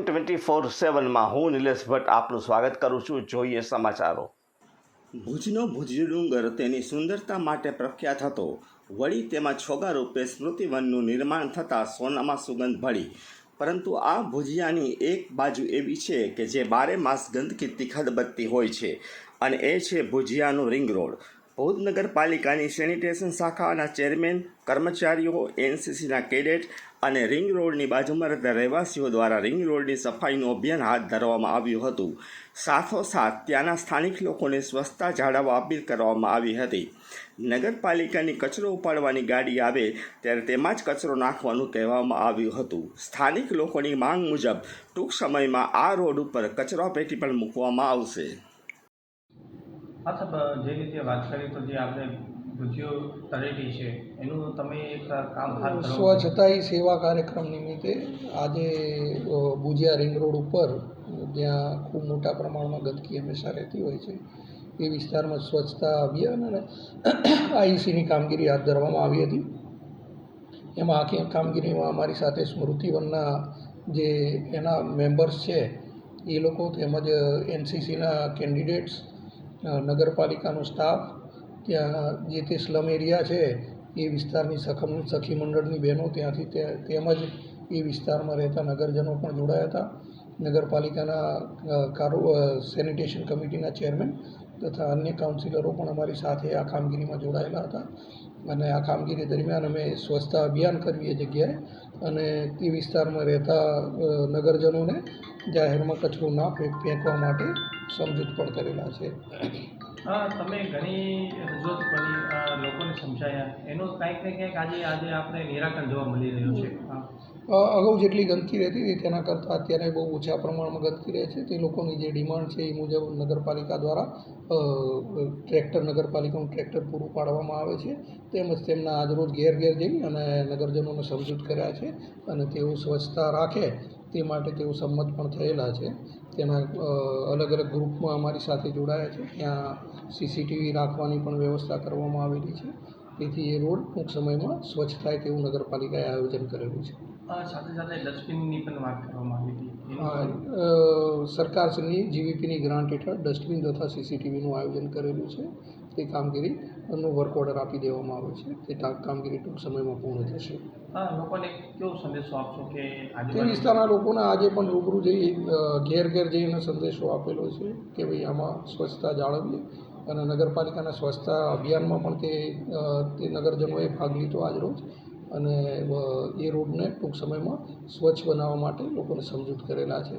Twenty four સેવનમાં હું નિલેશ ભટ્ટ આપનું સ્વાગત કરું છું. જોઈએ સમાચારો. ભુજનો ભુજ ડુંગર તેની સુંદરતા માટે પ્રખ્યાત હતો. વળી તેમાં છોગા રૂપે સ્મૃતિવનનું નિર્માણ થતાં સોનામાં સુગંધ ભળી. પરંતુ આ ભુજિયાની એક બાજુ એવી છે કે જે બારે માસ ગંદકીથી ખદબદતી હોય છે અને એ છે ભુજિયાનો રિંગ રોડ ભુજ નગરપાલિકાની સેનિટેશન શાખાના ચેરમેન, કર્મચારીઓ, એનસીસીના કેડેટ અને રિંગ રોડની બાજુમાં રહેતા રહેવાસીઓ દ્વારા રિંગ રોડની સફાઈનું અભિયાન હાથ ધરવામાં આવ્યું હતું. સાથોસાથ, ત્યાંના સ્થાનિક લોકોને સ્વચ્છતા જાળવવા અપીલ કરવામાં આવી હતી. નગરપાલિકાની કચરો ઉપાડવાની ગાડી આવે ત્યારે તેમાં જ કચરો નાખવાનું કહેવામાં આવ્યું હતું. સ્થાનિક લોકોની માંગ મુજબ ટૂંક સમયમાં આ રોડ ઉપર કચરા પેટી પણ મૂકવામાં આવશે. હા સાહેબ જે રીતે વાત કરીએ તો જે આપણે વૃદ્ધિઓ તળેટી છે, એનું તમે એક કામ હાથ સેવા કાર્યક્રમ નિમિત્તે આજે ભુજિયા રિંગ રોડ ઉપર જ્યાં ખૂબ મોટા પ્રમાણમાં ગંદકી હંમેશા રહેતી હોય છે, એ વિસ્તારમાં સ્વચ્છતા અભિયાન અને આઈસીની કામગીરી હાથ ધરવામાં આવી હતી. એમાં આખી કામગીરીમાં અમારી સાથે સ્મૃતિવનના જે એના મેમ્બર્સ છે, એ લોકો તેમજ એનસીસીના કેન્ડિડેટ્સ નગરપાલિકાનો સ્ટાફ, ત્યાં જે તે સ્લમ એરિયા છે, એ વિસ્તારની સખમ, સખી મંડળની બહેનો ત્યાંથી તે તેમજ એ વિસ્તારમાં રહેતા નગરજનો પણ જોડાયા હતા. નગરપાલિકાના કારો સેનિટેશન કમિટીના ચેરમેન તથા અન્ય કાઉન્સિલરો પણ અમારી સાથે આ કામગીરીમાં જોડાયેલા હતા. અને આ કામગીરી દરમિયાન અમે સ્વચ્છતા અભિયાન કરીએ જગ્યાએ અને તે વિસ્તારમાં રહેતા નગરજનોને જાહેરમાં કચરો ના ફેંક ફેંકવા માટે સમજૂત પણ કરેલા છે. હા તમે ઘણી રજૂઆત કરી લોકોને સમજાયા. એનું કંઈક ને કંઈક આજે આજે આપણે નિરાકરણ જોવા મળી રહ્યું છે. અગાઉ જેટલી ગંદકી રહેતી હતી તેના કરતાં અત્યારે બહુ ઓછા પ્રમાણમાં ગંદકી રહે છે. તે લોકોની જે ડિમાન્ડ છે એ મુજબ નગરપાલિકા દ્વારા ટ્રેક્ટર નગરપાલિકાનું ટ્રેક્ટર પૂરું પાડવામાં આવે છે. તેમજ તેમના આજરોજ ઘેર ઘેર જઈ અને નગરજનોને સમજૂત કર્યા છે અને તેઓ સ્વચ્છતા રાખે તે માટે તેઓ સંમત પણ થયેલા છે. તેના અલગ અલગ ગ્રુપમાં અમારી સાથે જોડાયા છે. ત્યાં સીસીટીવી રાખવાની પણ વ્યવસ્થા કરવામાં આવેલી છે. તેથી એ રોડ ટૂંક સમયમાં સ્વચ્છ થાય તેવું નગરપાલિકાએ આયોજન કરેલું છે. સાથે સાથે ડસ્ટબિનની પણ વાત કરવામાં આવી હતી. એનું આ, પણ- અ, સરકારશ્રીની જીવીપીની ગ્રાન્ટ હેઠળ ડસ્ટબિન તથા સીસીટીવીનું આયોજન કરેલું છે. તે કામગીરીનો વર્ક ઓર્ડર આપી દેવામાં આવે છે તે કામગીરી ટૂંક સમયમાં પૂર્ણ થશે. હા લોકોને કેવો સંદેશો આપશો કે તે વિસ્તારના લોકોને આજે પણ રૂબરૂ જઈ ઘેર ઘેર જઈને સંદેશો આપેલો છે કે ભાઈ આમાં સ્વચ્છતા જાળવીએ અને નગરપાલિકાના સ્વચ્છતા અભિયાનમાં પણ તે તે નગરજનોએ ભાગ લીધો આજરોજ અને એ રોડને ટૂંક સમયમાં સ્વચ્છ બનાવવા માટે લોકોને સમજૂત કરેલા છે.